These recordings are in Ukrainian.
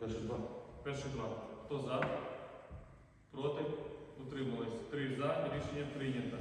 Перші два. Перші два. Хто за? Проти? Утримались. Три за. Рішення прийнято.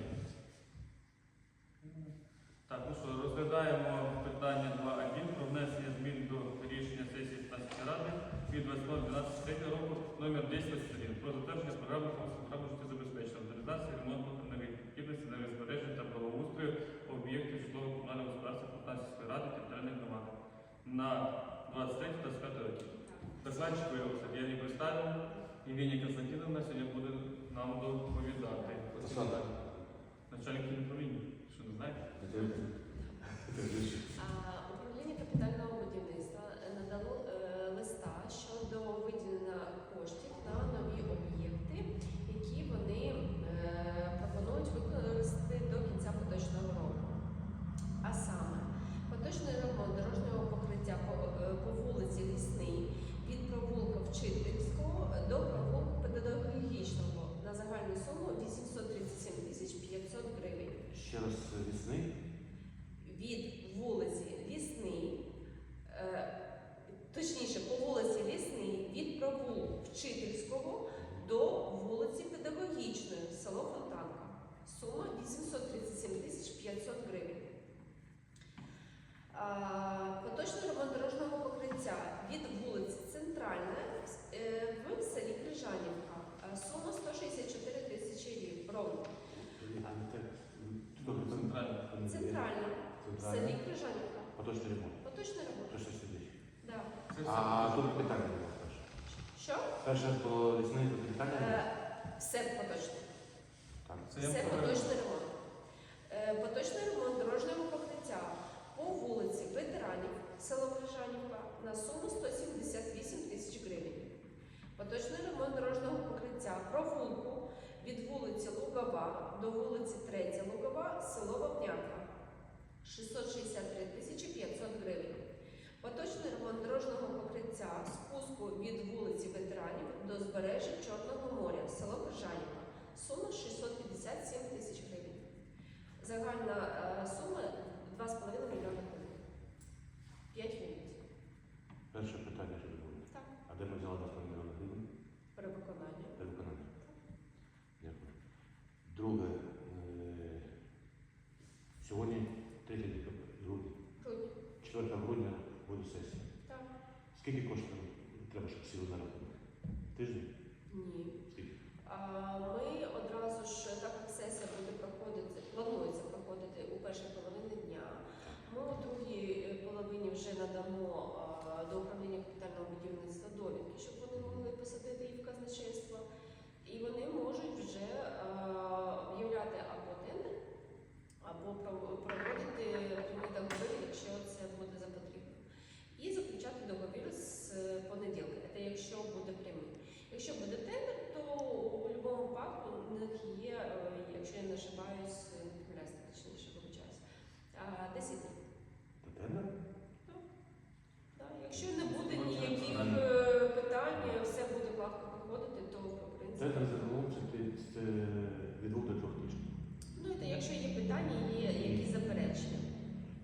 вона буде нам доповідати. Начальник управління. Що не знаєте? Перше було лісний е, Все поточно. Влада Федоровна Перевиконання. Перевиконання. Дякую. Друге. Е, сьогодні 3 грудня. Грудня. 4 грудня буде сесія. Так. Скільки коштів треба, щоб сіли зараз?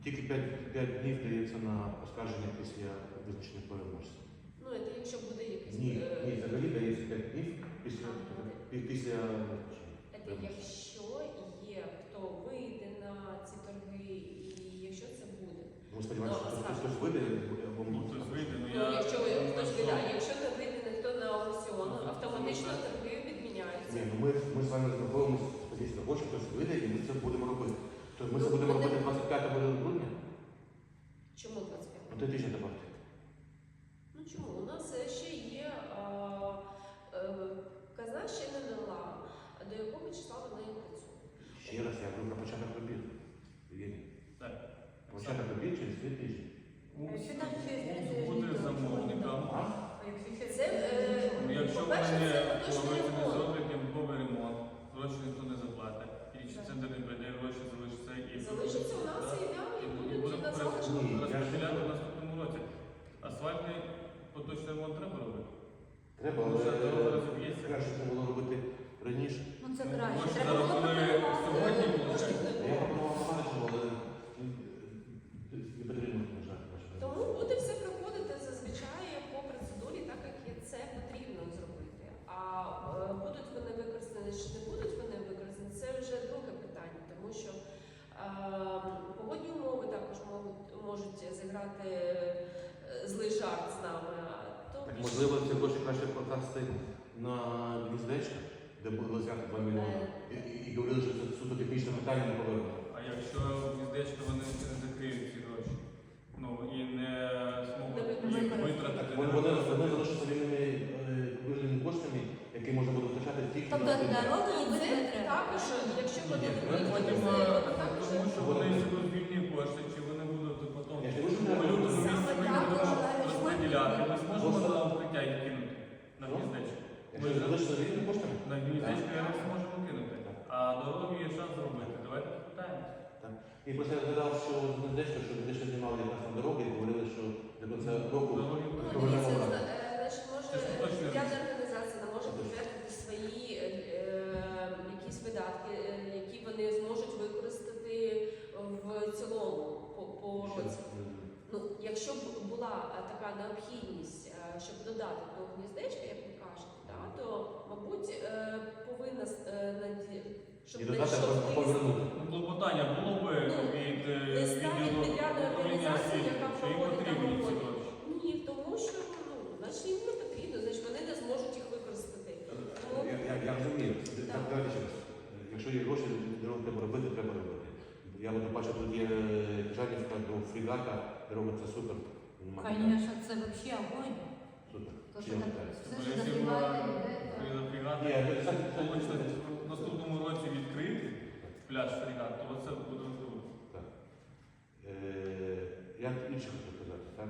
Тільки 5, 5 днів дається на оскарження після визначення переможця. Ну, це якщо буде якийсь... Ні, е, ні, взагалі дається 5 днів після визначення. Після... Це якщо є, хто вийде на ці торги, і якщо це буде. Ми сподіваємося, ну, що хтось хтось вийде, або ну, хтось вийде, ну, ну, я... Якщо хтось вийде, якщо не вийде ніхто на аукціон, ну, автоматично торги відміняються. Ні, ну ми, ми з вами знаходимося з позиції того, що хтось вийде, і ми це будемо робити. Тобто ми це будемо робити 25 грудня, 25? ну ти тиждень добавте. Ну чому? У нас е, ще є а, е, казна ще не дала, до якого числа вона і працює. Ще раз я говорю про початок робіт. Так. Початок робіт через три тижні. 30 буде замовником. Якщо Це, е, Ну, вони це не ремонт. зроблять ремонт, гроші ніхто не заплатить. І чи центр не прийде, гроші залишаться і залишиться у нас Так. і да, і І будуть будемо на залишку. Ні, я ж- розподіляти в наступному році. Асфальтний поточний ремонт треба робити. Треба, це дорога розіб'ється. краще це було робити раніше. Ну це краще. Треба зараз було пропонувати. сьогодні Я було. пропонував багато, але не потрібно, на жаль, ваше Тому буде все проходити зазвичай по процедурі, так як є це потрібно зробити. А е, будуть вони використані чи не будуть вони використані, це вже друге питання, тому що е, погодні умови також можуть, можуть зіграти е, злий жарт з нами. То Так, можливо, ці гроші краще покласти на гніздечко, де було взяти 2 мільйони. І, і, і говорили, що це суто технічне питання не повернено. А якщо гніздечко вони не закриють ці гроші, ну і не зможуть Не їх використати. витратити. Вони, вони, вони залишаться вільними е, вільними коштами, які можна буде витрачати тільки Тобто на укриття. дороги І робити це не треба. також, якщо вони Ні, не Ми будуть потім, використані, е, то також тому що вони будуть вільні кошти, чи вони будуть потім Я ж не кажу, що у не лютому треба. місяці ми Саме будемо так, розподіляти. Ми зможемо Просто- на укриття їх кинути на Ну, гніздечко. Якщо залишиться вільними коштами, На гніздечко я не зможемо кинути. А дороги є шанс зробити. Давайте попитаємося. І просто я згадав, що гніздечка, що гніздечко знімали якраз на дороги і говорили, що до кінця року Дороги Ну, будуть. Добре, дивіться, добре. зна- е, організація не може підтвердити свої е, е, якісь видатки, які вони зможуть використати в цілому по, по році. Ну, якщо б була така необхідність, щоб додати до гніздечка, як ви кажете, да, то мабуть повинна е, щоб І додати повернути. Ну, Клопотання було б Ну, від е, листа від відділу підрядної організації, яка проводить Ні, тому що ну, значить їм не потрібно, значить вони не зможуть їх використати. Тому Я, я, я розумію. Так, ще раз. Якщо є гроші, дорогу треба робити, треба робити. Я от бачу, тут є Жанівська до фрігата, дорога це супер. Нема питань. Конечно, це взагалі огонь. Супер. То, Чи що так все, людей, то- Ні, наступному році відкрити пляж фрігат, то це буде круто. Так. Е, я інше хочу сказати, так?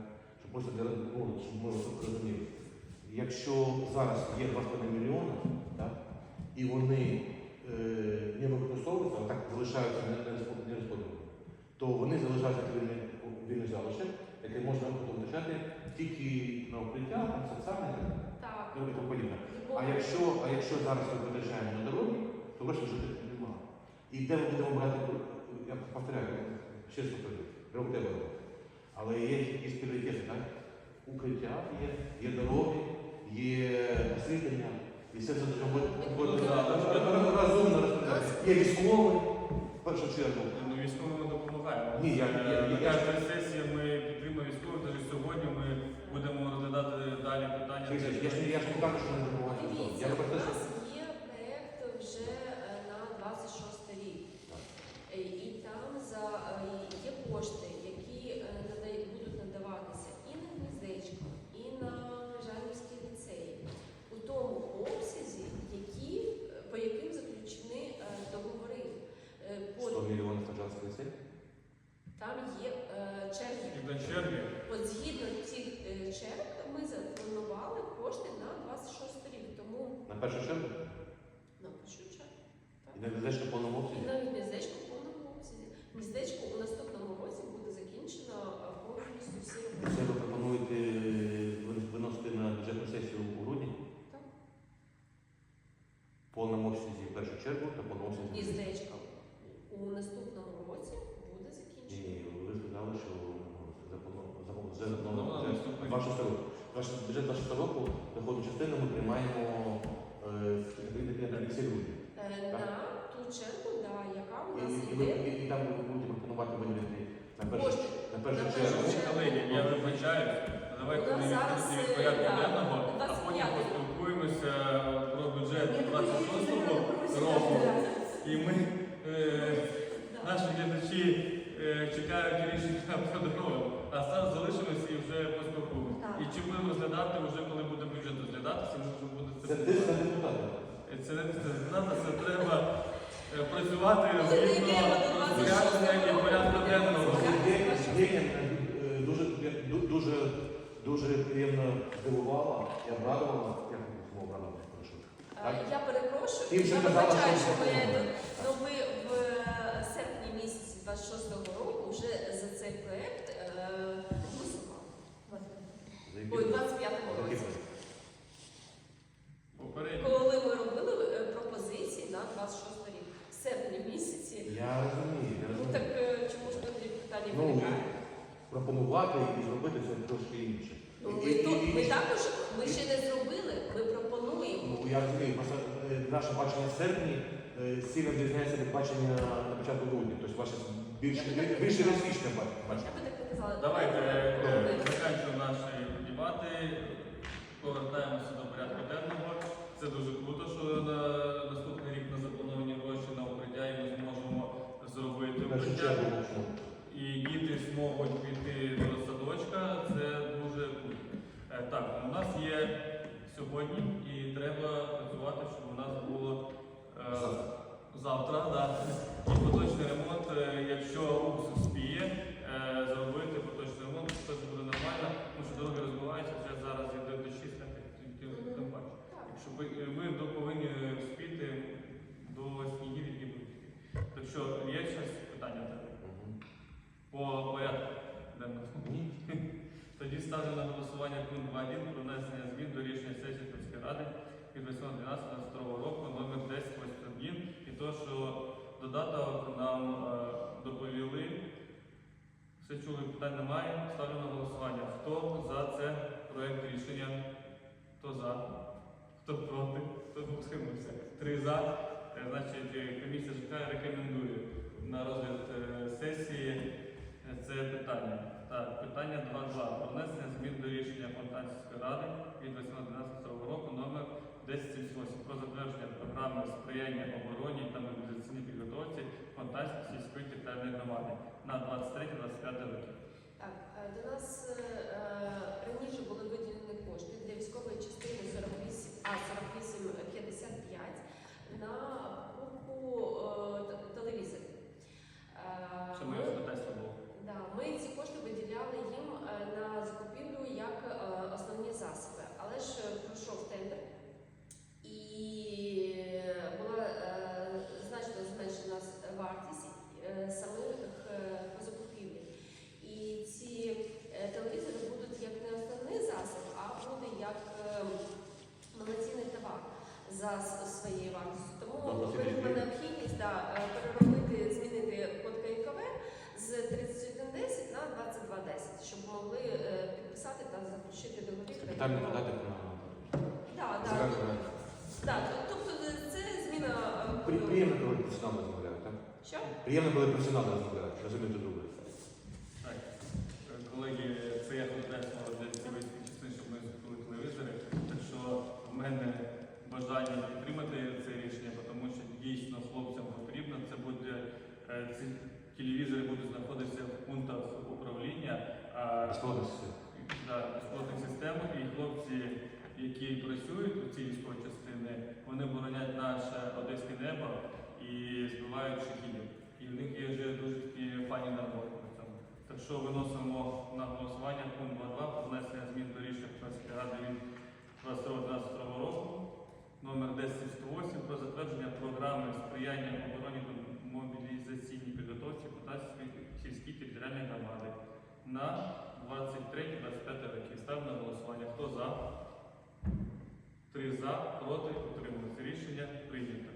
Для ну, щоб ми розуміли. Якщо зараз є 2,5 мільйони, так, і вони е, не використовуються, а так залишаються не, розподілені, то вони залишаються вільний, вільний залишок, який можна витрачати тільки на укриття, там соціальне так. і тому подібне. А якщо, а якщо зараз ми витрачаємо на дороги, то грошей вже немає. І де ми будемо брати, я повторяю, ще раз повторюю, робити. Але є якісь пріоритети, так? Укриття є, є дороги, є освітлення, і все це бути розумно розповідати. Є військовий, в першу чергу. Ну, військовим ми допомагаємо. Ні, я- я- я- На кожній сесії ми підтримуємо військових, навіть сьогодні ми будемо розглядати далі питання. Я ж не- я кажу, що не. Дивіться, Я що нас є проєкт вже е, на 26 рік. Так. Е, І там за, е, є кошти, які е, нада- будуть надаватися і на гніздечко, і на Жанівський ліцей у тому обсязі, які, е, по яким заключені е, договори. Е, по- 100 мільйонів Фаджанський ліцей. Там є е, черги. І на черві От згідно цих е, черг ми запланували кошти на 26 рік. Тому Чергу. на першу чергу. І на гніздечко в повному І на гніздечко в повному обсязі. Гніздечко у наступному році буде закінчено повністю всі Це ви пропонуєте виносити на бюджетну сесію у грудні? Так. В повному обсязі в першу чергу та в повному обсязі. Гніздечко у наступному році буде закінчено. ні, ви сказали, що ну, закон- вже Ну, заплановано на бюджет наступний 26 року. Ваш бюджет 26 року доходну частину ми приймаємо е, кінці грудня. Е, Так. На ту чергу, да, яка у нас і, ви- йде і, і там ви будете пропонувати виділити на першу, кошти. на першу На чергу. першу чергу. колеги, я вибачаюсь. Давайте У нас не зараз, від е, порядку денного, а 25. потім поспілкуємося про бюджет Я думаю, що 26 це року. І ми е, наші глядачі е, чекають рішення про дорогу, а зараз залишимося і вже поспілкуємося. Так. І чи будемо розглядати вже, коли буде бюджет розглядатися, ми вже буде Це на депутата. Це не знати, це треба е, працювати згідно дійдемо до 26 розпорядження і порядку денного. Е, дуже, дуже, дуже приємно здивувала і обрадувала. Як знову обрадувала, прошу. Е, Я перепрошую, я вибачаю, що ми ну ви в серпні місяці 26-го року вже за цей проект е, голосували. Ой, у 25-му за які році. проекти? Попередньо. Коли ми робили е, пропозиції на 26 рік, в серпні місяці, Я розумію, я ну розумію. так е, чому ж тоді питання Ну, виникає? пропонувати і зробити це трошки інше. Ну, І- ми, і- тут, і- ми також, ми ще не зробили, ми пропонуємо. Ну, я розумію, просто е, наше бачення в серпні е, сильно відрізняється від бачення на початку грудня. Тобто ваше більш, Я би так більше не бачення. Давайте е, закінчуємо наші дебати, повертаємося до порядку денного. Це дуже круто, що на наступний рік на заплановані гроші на укриття і ми зможемо зробити укриття. І діти зможуть піти до садочка, це дуже круто. Е, Так, у нас є сьогодні і треба працювати, щоб у нас було е, Завтра. завтра да. і поточний ремонт, е, якщо УКС спіє е, зробити поточний ремонт, то це буде нормально, тому що дороги розбиваються, вже зараз йде до 6, так тільки тим паче. Так. Якщо ви, ви до- повинні вспіти до снігів, які будуть. Так що є щось питання в тебе? мгм. По порядку денному. Ні. Тоді ставлю на голосування пункт 2.1 про внесення змін до рішення сесії міської ради від 8.12.22 року номер 1081 і то, що додаток нам е, доповіли. Все чули, питань немає. Ставлю на голосування. Хто за це проект рішення? Хто за? Хто проти? Хто утримався? Три за. Е, Значить, е, комісія ЖК рекомендує на розгляд е, сесії це питання. Так, питання 2.2. Про внесення змін до рішення Фонтанської ради від 18.12 року номер 1078 про затвердження програми сприяння обороні та мобілізаційній підготовці Фонтанської сільської територіальної громади на 23-25 роки. Так, е, до нас е, е, раніше були виділені кошти для військової частини 48, а 4855 на покупку е, т- телевізорів. Е, Це моє запитання було. Да, ми ці кошти виділяли їм е, на закупівлю як е, основні засоби, але ж е, пройшов тендер і була е, значно зменшена с- вартість е, самих е, по закупівлі. І ці е, телевізори будуть як не основний засіб, а буде як е, малоцінний товар за с- своєю вартістю. Тому Тобто виникла ці- необхідність да, е, переробити, змінити код КНКВ з 3110 на 2210, щоб могли е, підписати та заключити договір. подати на Так, так. Так, тобто це зміна. е, Приємно, коли професіонали розмовляють, так? Що? Приємно, коли професіонали розмовляють, розумієте добре. Так, е, колеги, це я ходатайство для цілої частини, щоб ми закупили телевізори. Так що в мене бажання підтримати це рішення, тому що дійсно хлопцям потрібно. Це буде е, ці телевізори будуть знаходитися в пунктах управління. А Безплатно все. да, безпілотних систем і хлопці, які працюють у цій військовій частини, вони боронять наше одеське небо і збивають шахідів. І в них є вже дуже такі фані нагороди на цьому. Так що виносимо на голосування пункт 2.2 про внесення змін до рішення Петровської ради від 22 року номер 1008 про затвердження програми сприяння обороні та мобілізаційній підготовці Потасівської сільській територіальної громади на 23-25 роки. Ставлю на голосування. Хто за? Три за, проти, утримуються. Рішення прийнято.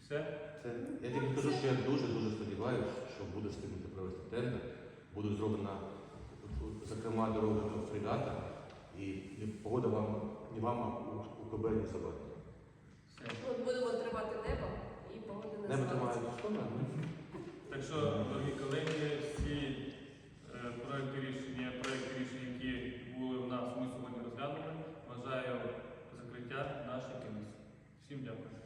Все? Це, я тільки скажу, що я дуже-дуже сподіваюся, що буде встигнути провести тендер, буде зроблена, зокрема, дорога до фрегата. І, погода вам не вам, а у КБ не забагато. Будемо тримати небо і погода не Небо тримає сторону. Так що, дорогі колеги, всі е, проекти рішення, проекти рішення, які були в нас, ми сьогодні розглянули. Вважаю закриття нашої комісії. Всім дякую.